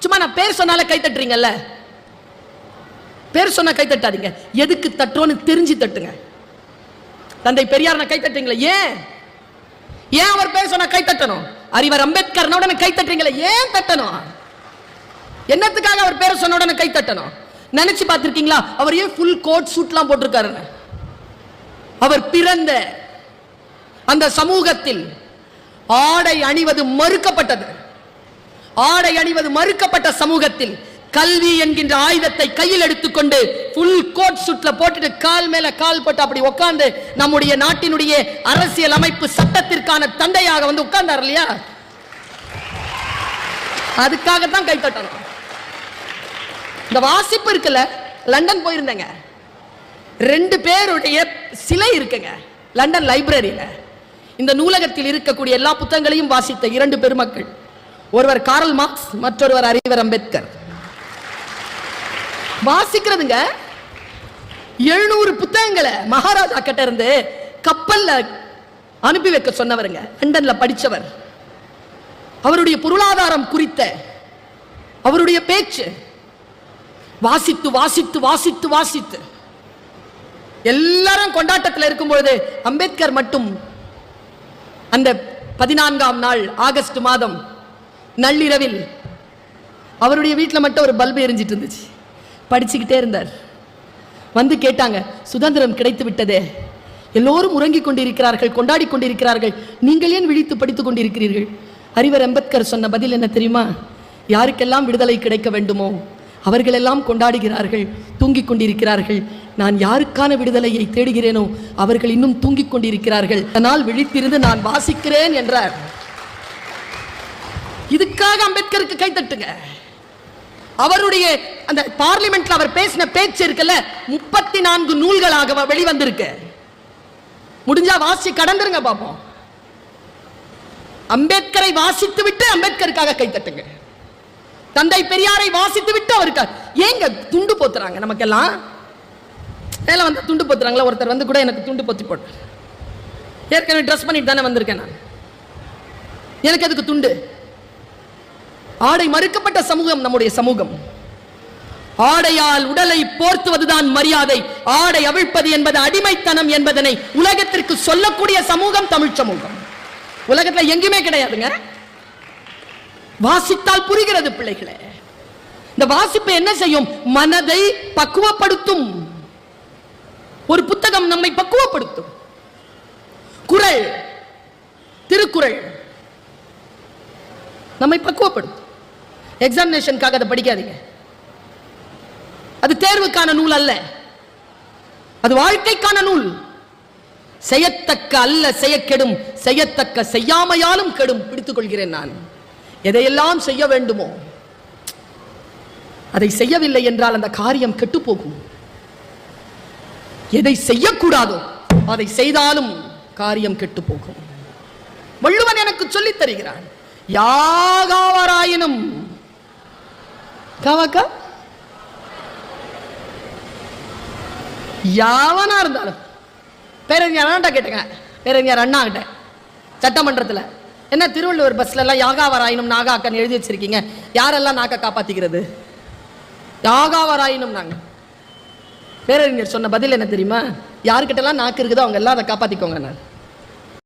சும்மா நான் பேர் சொன்னாலே கை தட்டுறீங்கல்ல? பேர் சொன்னா கை தட்டாதீங்க. எதுக்கு தட்டுறோன்னு தெரிஞ்சு தட்டுங்க. தந்தை பெரியார் கை தட்டுறீங்களா ஏன்? ஏன் அவர் பேர் சொன்னா கை தட்டணும்? அறிவர் அம்பேத்கர் உடனே கை தட்டுறீங்களா ஏன் தட்டணும்? என்னத்துக்காக அவர் பேரை சொன்ன உடனே கை தட்டணும்? நினைச்சு பார்த்துருக்கீங்களா? அவர் ஏன் ஃபுல் கோட் சூட்லாம் போட்டிருக்காருன்னு? அவர் பிறந்த அந்த சமூகத்தில் ஆடை அணிவது மறுக்கப்பட்டது. ஆடை அணிவது மறுக்கப்பட்ட சமூகத்தில் கல்வி என்கின்ற ஆயுதத்தை கையில் எடுத்துக்கொண்டு ஃபுல் கோட் சுட்ல போட்டுட்டு கால் மேல கால் போட்டு அப்படி உட்கார்ந்து நம்முடைய நாட்டினுடைய அரசியல் அமைப்பு சட்டத்திற்கான தந்தையாக வந்து உட்கார்ந்தார் இல்லையா? அதுக்காகத்தான் கை தட்டணும். இந்த வாசிப்பு இருக்குல்ல லண்டன் போயிருந்தேங்க. ரெண்டு பேருடைய சிலை இருக்குங்க லண்டன் லைப்ரரியில. இந்த நூலகத்தில் இருக்கக்கூடிய எல்லா புத்தகங்களையும் வாசித்த இரண்டு பெருமக்கள். ஒருவர் காரல் மார்க்ஸ் மற்றொருவர் அறிவர் அம்பேத்கர். வாசிக்கிறதுங்க எழுநூறு புத்தகங்களை மகாராஜா கிட்ட இருந்து கப்பல்ல அனுப்பி வைக்க சொன்னவருங்க லண்டன்ல படிச்சவர். அவருடைய பொருளாதாரம் குறித்த அவருடைய பேச்சு. வாசித்து வாசித்து வாசித்து வாசித்து. எல்லாரும் கொண்டாட்டத்தில் இருக்கும் பொழுது அம்பேத்கர் மட்டும் அந்த பதினான்காம் நாள் ஆகஸ்ட் மாதம் நள்ளிரவில் அவருடைய வீட்டில் மட்டும் ஒரு பல்பு எரிஞ்சிட்டு இருந்துச்சு. படிச்சுக்கிட்டே இருந்தார். வந்து கேட்டாங்க சுதந்திரம் கிடைத்து விட்டதே. எல்லோரும் உறங்கிக் கொண்டிருக்கிறார்கள் கொண்டாடி கொண்டிருக்கிறார்கள். நீங்கள் ஏன் விழித்து படித்துக் கொண்டிருக்கிறீர்கள்? அறிவர் அம்பேத்கர் சொன்ன பதில் என்ன தெரியுமா? யாருக்கெல்லாம் விடுதலை கிடைக்க வேண்டுமோ அவர்களெல்லாம் கொண்டாடுகிறார்கள் தூங்கிக் கொண்டிருக்கிறார்கள். நான் யாருக்கான விடுதலையை தேடுகிறேனோ அவர்கள் இன்னும் தூங்கிக் கொண்டிருக்கிறார்கள். அதனால் விழித்திருந்து நான் வாசிக்கிறேன் என்றார். இதுக்காக அம்பேத்கருக்கு கை தட்டுங்க. அவருடைய அந்த பார்லிமெண்ட்ல அவர் பேசின பேச்சு இருக்குல்ல முப்பத்தி நான்கு நூல்களாக வெளிவந்திருக்கு. முடிஞ்சா வாசி கடந்துருங்க பாப்போம். அம்பேத்கரை வாசித்து விட்டு அம்பேத்கருக்காக கை தட்டுங்க. தந்தை பெரியாரை வாசித்து விட்டு அவருக்கு ஏங்க துண்டு போத்துறாங்க நமக்கெல்லாம்? மேல வந்து துண்டு போத்துறாங்களா? ஒருத்தர் வந்து கூட எனக்கு துண்டு போத்தி போட்டு. ஏற்கனவே ட்ரெஸ் பண்ணிட்டு தானே வந்திருக்கேன் நான். எனக்கு அதுக்கு துண்டு? ஆடை மறுக்கப்பட்ட சமூகம் நம்முடைய சமூகம். ஆடையால் உடலை போர்த்துவதுதான் மரியாதை. ஆடை அவிழ்ப்பது என்பது அடிமைத்தனம் என்பதனை உலகத்திற்கு சொல்லக்கூடிய சமூகம் தமிழ் சமூகம். உலகத்துல எங்குமே கிடையாதுங்க. வாசித்தால் புரிகிறது பிள்ளைகளே. இந்த வாசிப்பு என்ன செய்யும்? மனதை பக்குவப்படுத்தும். ஒரு புத்தகம் நம்மை பக்குவப்படுத்தும். குறள் திருக்குறள். நம்மை பக்குவப்படுத்தும். எக்ஸாமினேஷனுக்காக அதை படிக்காதீங்க. அது தேர்வுக்கான நூல் அல்ல. அது வாழ்க்கைக்கான நூல். செய்யத்தக்க அல்ல செய்யக்கெடும் செய்யத்தக்க செய்யாமையாலும் கெடும். பிடித்துக் கொள்கிறேன் நான். எதையெல்லாம் செய்ய வேண்டுமோ அதை செய்யவில்லை என்றால் அந்த காரியம் கெட்டுப்போகும் எதை செய்யக்கூடாதோ அதை செய்தாலும் காரியம் கெட்டு போகும். வள்ளுவன் எனக்கு சொல்லித் தருகிறான் யாகாவராயினும் காவாக்கா? யாவனா இருந்தாலும். பேரறிஞர் அண்ணாட்ட கேட்டுங்க பேரறிஞர் அண்ணா கிட்ட. சட்டமன்றத்தில். என்ன திருவள்ளுவர் பஸ்ல எல்லாம் யாகாவராயினும் நாகாக்கன் எழுதி வச்சிருக்கீங்க. யாரெல்லாம் நாக்க காப்பாத்திக்கிறது? யாகாவராயினும் நாங்க. பேரறிஞர் சொன்ன பதில் என்ன தெரியுமா? யாருக்கிட்டலாம் நாக்கு இருக்குதோ அவங்க எல்லாம் அதை காப்பாத்திக்கோங்க